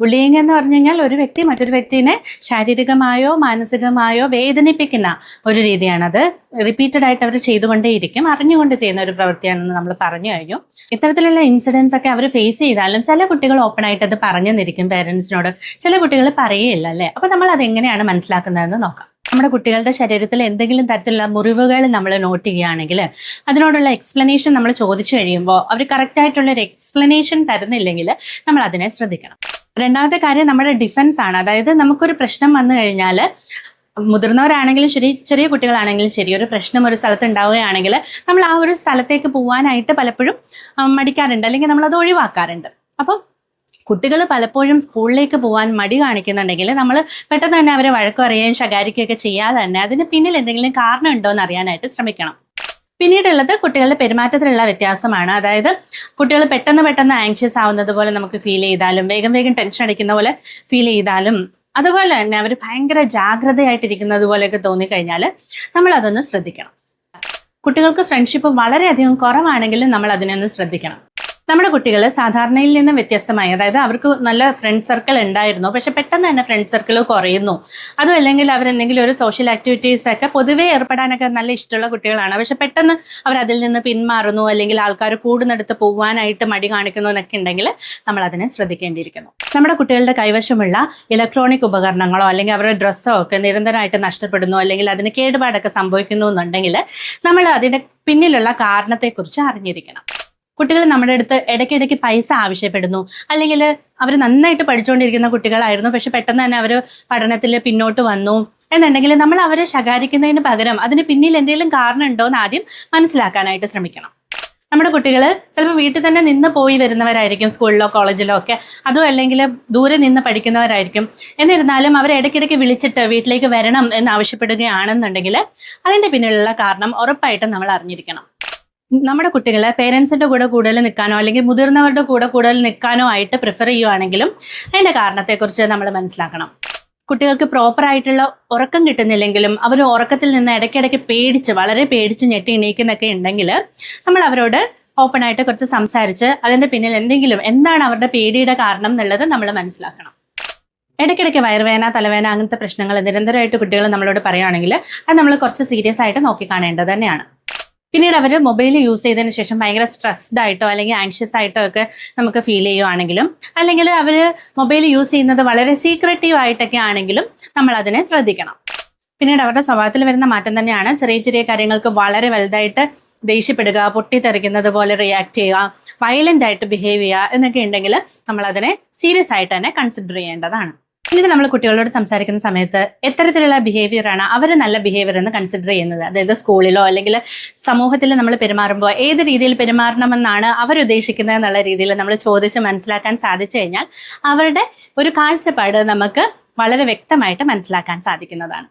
Bullying എന്ന് പറഞ്ഞു കഴിഞ്ഞാൽ ഒരു വ്യക്തി മറ്റൊരു വ്യക്തിനെ ശാരീരികമായോ മാനസികമായോ വേദനിപ്പിക്കുന്ന ഒരു രീതിയാണ് അത് റിപ്പീറ്റഡ് ആയിട്ട് അവർ ചെയ്തുകൊണ്ടേയിരിക്കും. അറിഞ്ഞുകൊണ്ട് ചെയ്യുന്ന ഒരു പ്രവൃത്തിയാണെന്ന് നമ്മൾ പറഞ്ഞു കഴിഞ്ഞു. ഇത്തരത്തിലുള്ള ഇൻസിഡൻസ് ഒക്കെ അവർ ഫേസ് ചെയ്താലും ചില കുട്ടികൾ ഓപ്പൺ ആയിട്ട് അത് പറഞ്ഞു തന്നിരിക്കും പേരൻസിനോട് ചില കുട്ടികൾ പറയുകയില്ല അല്ലേ? അപ്പൊ നമ്മൾ അത് എങ്ങനെയാണ് മനസ്സിലാക്കുന്നതെന്ന് നോക്കാം. നമ്മുടെ കുട്ടികളുടെ ശരീരത്തിൽ എന്തെങ്കിലും തരത്തിലുള്ള മുറിവുകൾ നമ്മൾ നോട്ട് ചെയ്യുകയാണെങ്കിൽ അതിനോടുള്ള എക്സ്പ്ലനേഷൻ നമ്മൾ ചോദിച്ചു കഴിയുമ്പോൾ അവർ കറക്റ്റ് ആയിട്ടുള്ള ഒരു എക്സ്പ്ലനേഷൻ തരുന്നില്ലെങ്കിൽ നമ്മൾ അതിനെ ശ്രദ്ധിക്കണം. രണ്ടാമത്തെ കാര്യം നമ്മുടെ ഡിഫൻസ് ആണ്. അതായത് നമുക്കൊരു പ്രശ്നം വന്നു കഴിഞ്ഞാൽ മുതിർന്നവരാണെങ്കിലും ശരി ചെറിയ കുട്ടികളാണെങ്കിലും ശരി ഒരു പ്രശ്നം ഒരു സ്ഥലത്ത് ഉണ്ടാവുകയാണെങ്കിൽ നമ്മൾ ആ ഒരു സ്ഥലത്തേക്ക് പോകാനായിട്ട് പലപ്പോഴും മടിക്കാറുണ്ട്. അല്ലെങ്കിൽ നമ്മൾ അത് ഒഴിവാക്കാറുണ്ട്. അപ്പോൾ കുട്ടികൾ പലപ്പോഴും സ്കൂളിലേക്ക് പോകാൻ മടി കാണിക്കുന്നുണ്ടെങ്കിൽ നമ്മൾ പെട്ടെന്ന് തന്നെ അവരെ വഴക്ക് പറയുകയും ശകാരിക്കുകയൊക്കെ ചെയ്യാതെ തന്നെ അതിന് പിന്നിൽ എന്തെങ്കിലും കാരണമുണ്ടോ എന്ന് അറിയാനായിട്ട് ശ്രമിക്കണം. പിന്നീടുള്ളത് കുട്ടികളുടെ പെരുമാറ്റത്തിലുള്ള വ്യത്യാസമാണ്. അതായത് കുട്ടികൾ പെട്ടെന്ന് പെട്ടെന്ന് ആങ്ഷ്യസ് ആവുന്നത് പോലെ നമുക്ക് ഫീൽ ചെയ്താലും വേഗം വേഗം ടെൻഷൻ അടിക്കുന്ന പോലെ ഫീൽ ചെയ്താലും അതുപോലെ തന്നെ അവർ ഭയങ്കര ജാഗ്രതയായിട്ടിരിക്കുന്നത് പോലെയൊക്കെ തോന്നിക്കഴിഞ്ഞാൽ നമ്മൾ അതൊന്ന് ശ്രദ്ധിക്കണം. കുട്ടികൾക്ക് ഫ്രണ്ട്ഷിപ്പ് വളരെയധികം കുറവാണെങ്കിലും നമ്മൾ അതിനൊന്ന് ശ്രദ്ധിക്കണം. നമ്മുടെ കുട്ടികൾ സാധാരണയിൽ നിന്ന് വ്യത്യസ്തമായി അതായത് അവർക്ക് നല്ല ഫ്രണ്ട് സർക്കിൾ ഉണ്ടായിരുന്നു പക്ഷെ പെട്ടെന്ന് തന്നെ ഫ്രണ്ട് സർക്കിൾ കുറയുന്നു. അതും അല്ലെങ്കിൽ അവരെന്തെങ്കിലും ഒരു സോഷ്യൽ ആക്ടിവിറ്റീസ് ഒക്കെ പൊതുവേ ഏർപ്പെടാനൊക്കെ നല്ല ഇഷ്ടമുള്ള കുട്ടികളാണ്. പക്ഷെ പെട്ടെന്ന് അവർ അതിൽ നിന്ന് പിന്മാറുന്നു അല്ലെങ്കിൽ ആൾക്കാർ കൂടുന്നിടത്ത് പോകാനായിട്ട് മടി കാണിക്കുന്നു എന്നൊക്കെ ഉണ്ടെങ്കിൽ നമ്മൾ അതിനെ ശ്രദ്ധിക്കേണ്ടിയിരിക്കുന്നു. നമ്മുടെ കുട്ടികളുടെ കൈവശമുള്ള ഇലക്ട്രോണിക് ഉപകരണങ്ങളോ അല്ലെങ്കിൽ അവരുടെ ഡ്രസ്സോ ഒക്കെ നിരന്തരമായിട്ട് നഷ്ടപ്പെടുന്നു അല്ലെങ്കിൽ അതിന് കേടുപാടൊക്കെ സംഭവിക്കുന്നു എന്നുണ്ടെങ്കിൽ നമ്മൾ അതിന്റെ പിന്നിലുള്ള കാരണത്തെക്കുറിച്ച് അറിഞ്ഞിരിക്കണം. കുട്ടികൾ നമ്മുടെ അടുത്ത് ഇടയ്ക്കിടയ്ക്ക് പൈസ ആവശ്യപ്പെടുന്നു. അല്ലെങ്കിൽ അവർ നന്നായിട്ട് പഠിച്ചുകൊണ്ടിരിക്കുന്ന കുട്ടികളായിരുന്നു. പക്ഷെ പെട്ടെന്ന് തന്നെ അവർ പഠനത്തിൽ പിന്നോട്ട് വന്നു. എന്നുണ്ടെങ്കിൽ നമ്മൾ അവരെ ശകാരിക്കുന്നതിന് പകരം അതിന് പിന്നിൽ എന്തെങ്കിലും കാരണം ഉണ്ടോ എന്ന് ആദ്യം മനസ്സിലാക്കാനായിട്ട് ശ്രമിക്കണം. നമ്മുടെ കുട്ടികൾ ചിലപ്പോൾ വീട്ടിൽ തന്നെ നിന്ന് പോയി വരുന്നവരായിരിക്കും സ്കൂളിലോ കോളേജിലോ ഒക്കെ. അതും അല്ലെങ്കിൽ ദൂരെ നിന്ന് പഠിക്കുന്നവരായിരിക്കും. എന്നിരുന്നാലും അവർ ഇടയ്ക്കിടയ്ക്ക് വിളിച്ചിട്ട് വീട്ടിലേക്ക് വരണം എന്ന് ആവശ്യപ്പെടുകയാണെന്നുണ്ടെങ്കിൽ അതിന്റെ പിന്നിലുള്ള കാരണം ഉറപ്പായിട്ടും നമ്മൾ അറിഞ്ഞിരിക്കണം. നമ്മുടെ കുട്ടികളെ പേരൻസിന്റെ കൂടെ കൂടുതൽ നിൽക്കാനോ അല്ലെങ്കിൽ മുതിർന്നവരുടെ കൂടെ കൂടുതൽ നിൽക്കാനോ ആയിട്ട് പ്രിഫർ ചെയ്യുവാണെങ്കിലും അതിന്റെ കാരണത്തെക്കുറിച്ച് നമ്മൾ മനസ്സിലാക്കണം. കുട്ടികൾക്ക് പ്രോപ്പർ ആയിട്ടുള്ള ഉറക്കം കിട്ടുന്നില്ലെങ്കിലും അവർ ഉറക്കത്തിൽ നിന്ന് ഇടയ്ക്കിടയ്ക്ക് പേടിച്ച് വളരെ പേടിച്ച് ഞെട്ടി എണീക്കുന്നൊക്കെ ഉണ്ടെങ്കിൽ നമ്മൾ അവരോട് ഓപ്പൺ ആയിട്ട് കുറച്ച് സംസാരിച്ച് അതിന്റെ പിന്നിൽ എന്തെങ്കിലും എന്താണ് അവരുടെ പേടിയുടെ കാരണം എന്നുള്ളത് നമ്മൾ മനസ്സിലാക്കണം. ഇടയ്ക്കിടയ്ക്ക് വയറുവേന തലവേന അങ്ങനത്തെ പ്രശ്നങ്ങൾ നിരന്തരമായിട്ട് കുട്ടികൾ നമ്മളോട് പറയുകയാണെങ്കിൽ അത് നമ്മൾ കുറച്ച് സീരിയസ് ആയിട്ട് നോക്കി കാണേണ്ടത് തന്നെയാണ്. പിന്നീട് അവർ മൊബൈൽ യൂസ് ചെയ്തതിന് ശേഷം ഭയങ്കര സ്ട്രെസ്ഡ് ആയിട്ടോ അല്ലെങ്കിൽ ആങ്ഷ്യസ് ആയിട്ടോ ഒക്കെ നമുക്ക് ഫീൽ ചെയ്യുവാണെങ്കിലും അല്ലെങ്കിൽ അവർ മൊബൈൽ യൂസ് ചെയ്യുന്നത് വളരെ സീക്രട്ടീവ് ആയിട്ടൊക്കെ ആണെങ്കിലും നമ്മൾ അതിനെ ശ്രദ്ധിക്കണം. പിന്നീട് അവരുടെ സ്വഭാവത്തിൽ വരുന്ന മാറ്റം തന്നെയാണ് ചെറിയ ചെറിയ കാര്യങ്ങൾക്ക് വളരെ വലുതായിട്ട് ദേഷ്യപ്പെടുക പൊട്ടിത്തെറിക്കുന്നത് പോലെ റിയാക്ട് ചെയ്യുക വയലന്റ് ആയിട്ട് ബിഹേവ് ചെയ്യുക എന്നൊക്കെ ഉണ്ടെങ്കിൽ നമ്മൾ അതിനെ സീരിയസ് ആയിട്ട് തന്നെ കൺസിഡർ ചെയ്യേണ്ടതാണ്. പിന്നീട് നമ്മൾ കുട്ടികളോട് സംസാരിക്കുന്ന സമയത്ത് എത്തരത്തിലുള്ള ബിഹേവിയറാണ് അവർ നല്ല ബിഹേവിയർ എന്ന് കൺസിഡർ ചെയ്യുന്നത്. അതായത് സ്കൂളിലോ അല്ലെങ്കിൽ സമൂഹത്തിൽ നമ്മൾ പെരുമാറുമ്പോൾ ഏത് രീതിയിൽ പെരുമാറണമെന്നാണ് അവരുദ്ദേശിക്കുന്നത് എന്നുള്ള രീതിയിൽ നമ്മൾ ചോദിച്ച് മനസ്സിലാക്കാൻ സാധിച്ചു കഴിഞ്ഞാൽ അവരുടെ ഒരു കാഴ്ചപ്പാട് നമുക്ക് വളരെ വ്യക്തമായിട്ട് മനസ്സിലാക്കാൻ സാധിക്കുന്നതാണ്.